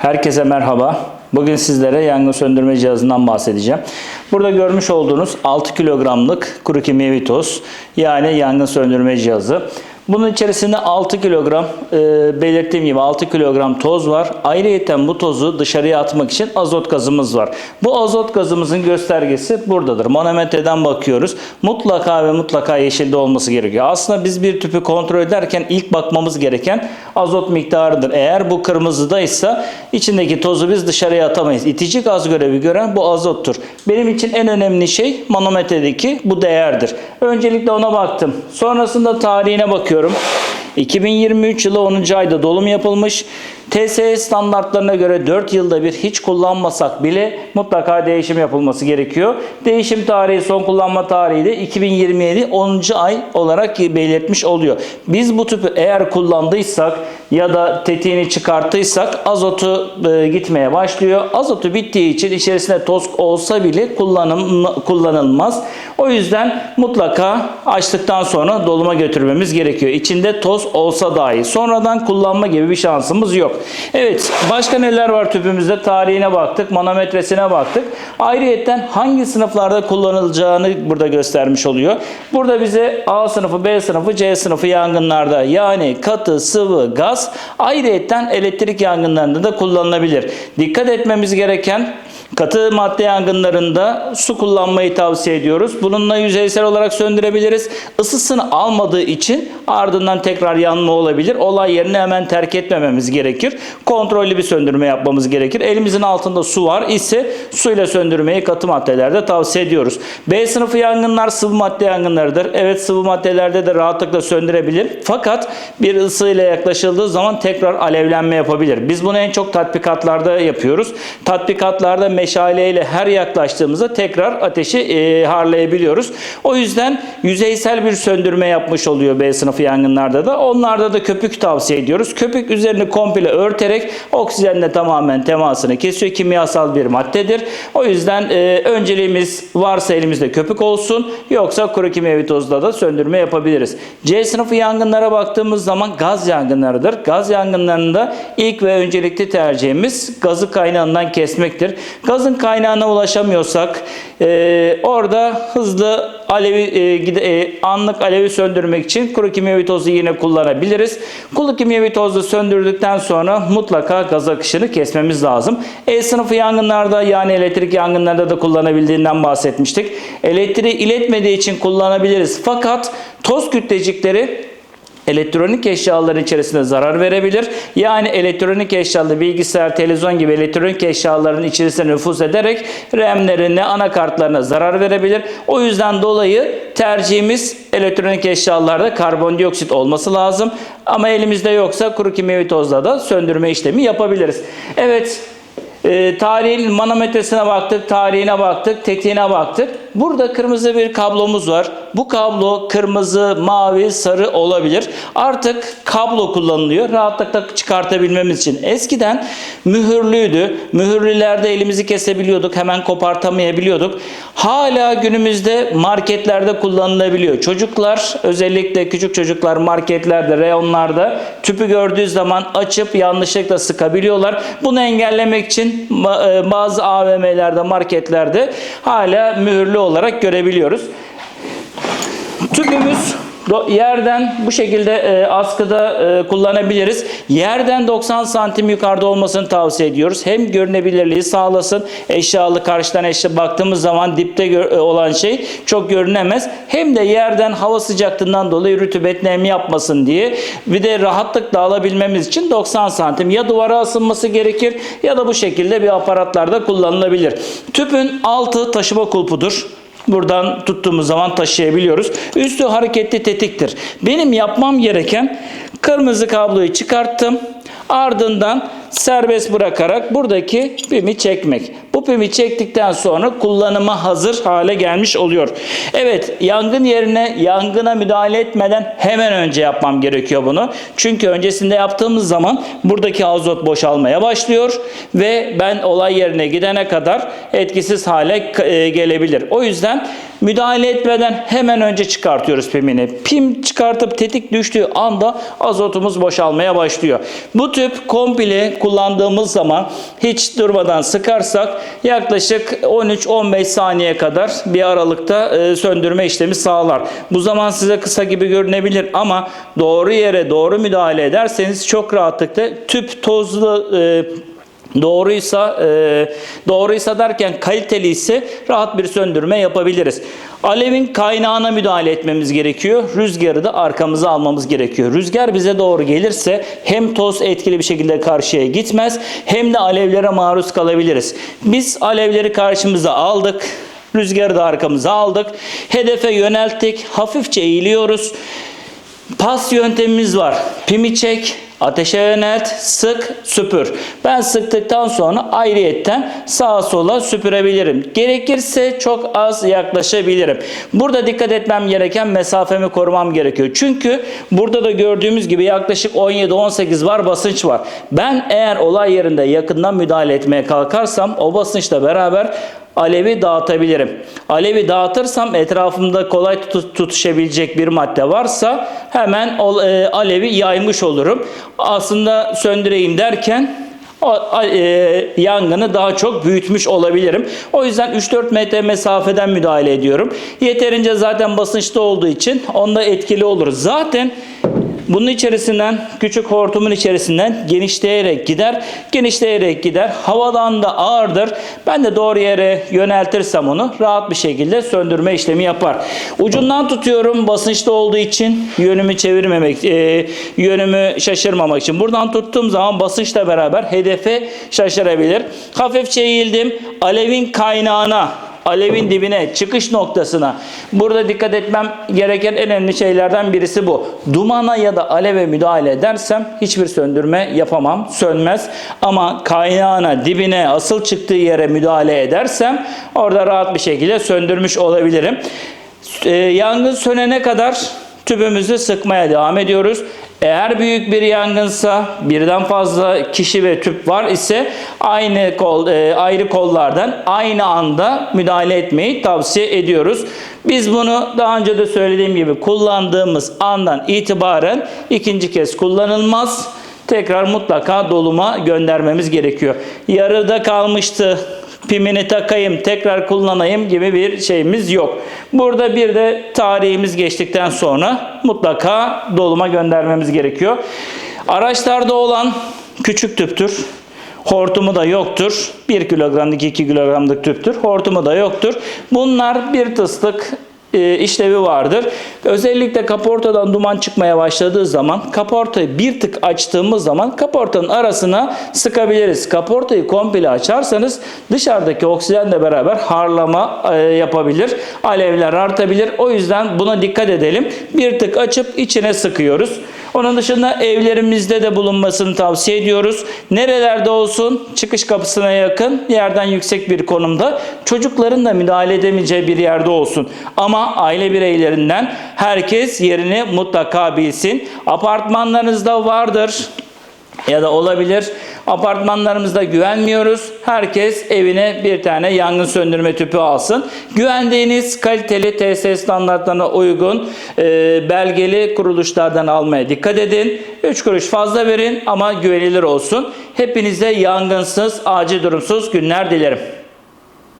Herkese merhaba. Bugün sizlere yangın söndürme cihazından bahsedeceğim. Burada görmüş olduğunuz 6 kilogramlık kuru kimyevi toz yani yangın söndürme cihazı. Bunun içerisinde 6 kilogram e, belirttiğim gibi 6 kilogram toz var. Ayrıyeten bu tozu dışarıya atmak için azot gazımız var. Bu azot gazımızın göstergesi buradadır. Manometreden bakıyoruz. Mutlaka ve mutlaka yeşilde olması gerekiyor. Aslında biz bir tüpü kontrol ederken ilk bakmamız gereken azot miktarıdır. Eğer bu kırmızıdaysa içindeki tozu biz dışarıya atamayız. İtici gaz görevi gören bu azottur. Benim için en önemli şey manometredeki bu değerdir. Öncelikle ona baktım. Sonrasında tarihine bakıyorum. ediyorum. 2023 yılı 10. ayda dolum yapılmış. TSE standartlarına göre 4 yılda bir hiç kullanmasak bile mutlaka değişim yapılması gerekiyor. Değişim tarihi, son kullanma tarihi de 2027 10. ay olarak belirtmiş oluyor. Biz bu tüpü eğer kullandıysak ya da tetiğini çıkarttıysak azotu e, gitmeye başlıyor. Azotu bittiği için içerisinde toz olsa bile kullanım, kullanılmaz. O yüzden mutlaka açtıktan sonra doluma götürmemiz gerekiyor. İçinde toz olsa dahi. Sonradan kullanma gibi bir şansımız yok. Evet başka neler var tüpümüzde? Tarihine baktık, manometresine baktık. Ayrıyetten hangi sınıflarda kullanılacağını burada göstermiş oluyor. Burada bize A sınıfı, B sınıfı, C sınıfı yangınlarda yani katı, sıvı, gaz ayrıyetten elektrik yangınlarında da kullanılabilir. Dikkat etmemiz gereken Katı madde yangınlarında su kullanmayı tavsiye ediyoruz. Bununla yüzeysel olarak söndürebiliriz. Isısını almadığı için ardından tekrar yanma olabilir. Olay yerini hemen terk etmememiz gerekir. Kontrollü bir söndürme yapmamız gerekir. Elimizin altında su var ise suyla söndürmeyi katı maddelerde tavsiye ediyoruz. B sınıfı yangınlar sıvı madde yangınlarıdır. Evet sıvı maddelerde de rahatlıkla söndürebilir. Fakat bir ısıyla yaklaşıldığı zaman tekrar alevlenme yapabilir. Biz bunu en çok tatbikatlarda yapıyoruz. Tatbikatlarda meşaleyle her yaklaştığımızda tekrar ateşi e, harlayabiliyoruz. O yüzden yüzeysel bir söndürme yapmış oluyor B sınıfı yangınlarda da. Onlarda da köpük tavsiye ediyoruz. Köpük üzerini komple örterek oksijenle tamamen temasını kesiyor. Kimyasal bir maddedir. O yüzden e, önceliğimiz varsa elimizde köpük olsun yoksa kuru kimyevi tozla da söndürme yapabiliriz. C sınıfı yangınlara baktığımız zaman gaz yangınlarıdır. Gaz yangınlarında ilk ve öncelikli tercihimiz gazı kaynağından kesmektir. Gazın kaynağına ulaşamıyorsak e, orada hızlı alevi e, gide, e, anlık alevi söndürmek için kuru kimyevi tozu yine kullanabiliriz. Kuru kimyevi tozu söndürdükten sonra mutlaka gaz akışını kesmemiz lazım. E sınıfı yangınlarda yani elektrik yangınlarında da kullanabildiğinden bahsetmiştik. Elektriği iletmediği için kullanabiliriz. Fakat toz kütlecikleri elektronik eşyaların içerisinde zarar verebilir. Yani elektronik eşyalı bilgisayar, televizyon gibi elektronik eşyaların içerisine nüfuz ederek RAM'lerine, anakartlarına zarar verebilir. O yüzden dolayı tercihimiz elektronik eşyalarda karbondioksit olması lazım. Ama elimizde yoksa kuru kimyevi tozla da söndürme işlemi yapabiliriz. Evet, e, tarihin manometresine baktık, tarihine baktık, tetiğine baktık. Burada kırmızı bir kablomuz var. Bu kablo kırmızı, mavi, sarı olabilir. Artık kablo kullanılıyor. Rahatlıkla çıkartabilmemiz için. Eskiden mühürlüydü. Mühürlülerde elimizi kesebiliyorduk. Hemen kopartamayabiliyorduk. Hala günümüzde marketlerde kullanılabiliyor. Çocuklar özellikle küçük çocuklar marketlerde, reyonlarda tüpü gördüğü zaman açıp yanlışlıkla sıkabiliyorlar. Bunu engellemek için e, bazı AVM'lerde, marketlerde hala mühürlü olarak görebiliyoruz. Tüpümüz yerden bu şekilde e, askıda e, kullanabiliriz. Yerden 90 santim yukarıda olmasını tavsiye ediyoruz. Hem görünebilirliği sağlasın. Eşyalı karşıdan eşya baktığımız zaman dipte gör- e, olan şey çok görünemez. Hem de yerden hava sıcaklığından dolayı rütubet nem yapmasın diye. Bir de rahatlıkla alabilmemiz için 90 santim ya duvara asılması gerekir ya da bu şekilde bir aparatlarda kullanılabilir. Tüpün altı taşıma kulpudur. Buradan tuttuğumuz zaman taşıyabiliyoruz. Üstü hareketli tetiktir. Benim yapmam gereken kırmızı kabloyu çıkarttım. Ardından serbest bırakarak buradaki pimi çekmek. Bu pimi çektikten sonra kullanıma hazır hale gelmiş oluyor. Evet yangın yerine yangına müdahale etmeden hemen önce yapmam gerekiyor bunu. Çünkü öncesinde yaptığımız zaman buradaki azot boşalmaya başlıyor ve ben olay yerine gidene kadar etkisiz hale e, gelebilir. O yüzden müdahale etmeden hemen önce çıkartıyoruz pimini. Pim çıkartıp tetik düştüğü anda azotumuz boşalmaya başlıyor. Bu tüp komple kullandığımız zaman hiç durmadan sıkarsak yaklaşık 13-15 saniye kadar bir aralıkta e, söndürme işlemi sağlar. Bu zaman size kısa gibi görünebilir ama doğru yere doğru müdahale ederseniz çok rahatlıkla tüp tozlu e, Doğruysa, e, doğruysa derken kaliteli ise rahat bir söndürme yapabiliriz. Alevin kaynağına müdahale etmemiz gerekiyor. Rüzgarı da arkamıza almamız gerekiyor. Rüzgar bize doğru gelirse hem toz etkili bir şekilde karşıya gitmez hem de alevlere maruz kalabiliriz. Biz alevleri karşımıza aldık. Rüzgarı da arkamıza aldık. Hedefe yönelttik. Hafifçe eğiliyoruz. Pas yöntemimiz var. Pimi çek, ateşe yönelt, sık, süpür. Ben sıktıktan sonra ayrıyetten sağa sola süpürebilirim. Gerekirse çok az yaklaşabilirim. Burada dikkat etmem gereken mesafemi korumam gerekiyor. Çünkü burada da gördüğümüz gibi yaklaşık 17-18 var basınç var. Ben eğer olay yerinde yakından müdahale etmeye kalkarsam o basınçla beraber alevi dağıtabilirim. Alevi dağıtırsam etrafımda kolay tut- tutuşabilecek bir madde varsa hemen e, alevi yaymış olurum. Aslında söndüreyim derken o, e, yangını daha çok büyütmüş olabilirim. O yüzden 3-4 metre mesafeden müdahale ediyorum. Yeterince zaten basınçlı olduğu için onda etkili olur. Zaten bunun içerisinden küçük hortumun içerisinden genişleyerek gider. Genişleyerek gider. Havadan da ağırdır. Ben de doğru yere yöneltirsem onu rahat bir şekilde söndürme işlemi yapar. Ucundan tutuyorum basınçlı olduğu için yönümü çevirmemek, e, yönümü şaşırmamak için. Buradan tuttuğum zaman basınçla beraber hedefe şaşırabilir. Hafifçe eğildim. Alevin kaynağına alevin dibine, çıkış noktasına. Burada dikkat etmem gereken en önemli şeylerden birisi bu. Dumana ya da aleve müdahale edersem hiçbir söndürme yapamam, sönmez. Ama kaynağına, dibine, asıl çıktığı yere müdahale edersem orada rahat bir şekilde söndürmüş olabilirim. Ee, yangın sönene kadar tüpümüzü sıkmaya devam ediyoruz. Eğer büyük bir yangınsa birden fazla kişi ve tüp var ise aynı kol e, ayrı kollardan aynı anda müdahale etmeyi tavsiye ediyoruz. Biz bunu daha önce de söylediğim gibi kullandığımız andan itibaren ikinci kez kullanılmaz. Tekrar mutlaka doluma göndermemiz gerekiyor. Yarıda kalmıştı pimini takayım, tekrar kullanayım gibi bir şeyimiz yok. Burada bir de tarihimiz geçtikten sonra mutlaka doluma göndermemiz gerekiyor. Araçlarda olan küçük tüptür. Hortumu da yoktur. 1 kilogramlık 2 kilogramlık tüptür. Hortumu da yoktur. Bunlar bir tıslık işlevi vardır. Özellikle kaportadan duman çıkmaya başladığı zaman kaportayı bir tık açtığımız zaman kaportanın arasına sıkabiliriz. Kaportayı komple açarsanız dışarıdaki oksijenle beraber harlama e, yapabilir. Alevler artabilir. O yüzden buna dikkat edelim. Bir tık açıp içine sıkıyoruz. Onun dışında evlerimizde de bulunmasını tavsiye ediyoruz. Nerelerde olsun çıkış kapısına yakın yerden yüksek bir konumda çocukların da müdahale edemeyeceği bir yerde olsun. Ama aile bireylerinden herkes yerini mutlaka bilsin. Apartmanlarınızda vardır ya da olabilir. Apartmanlarımızda güvenmiyoruz. Herkes evine bir tane yangın söndürme tüpü alsın. Güvendiğiniz kaliteli TS standartlarına uygun e, belgeli kuruluşlardan almaya dikkat edin. 3 kuruş fazla verin ama güvenilir olsun. Hepinize yangınsız, acil durumsuz günler dilerim.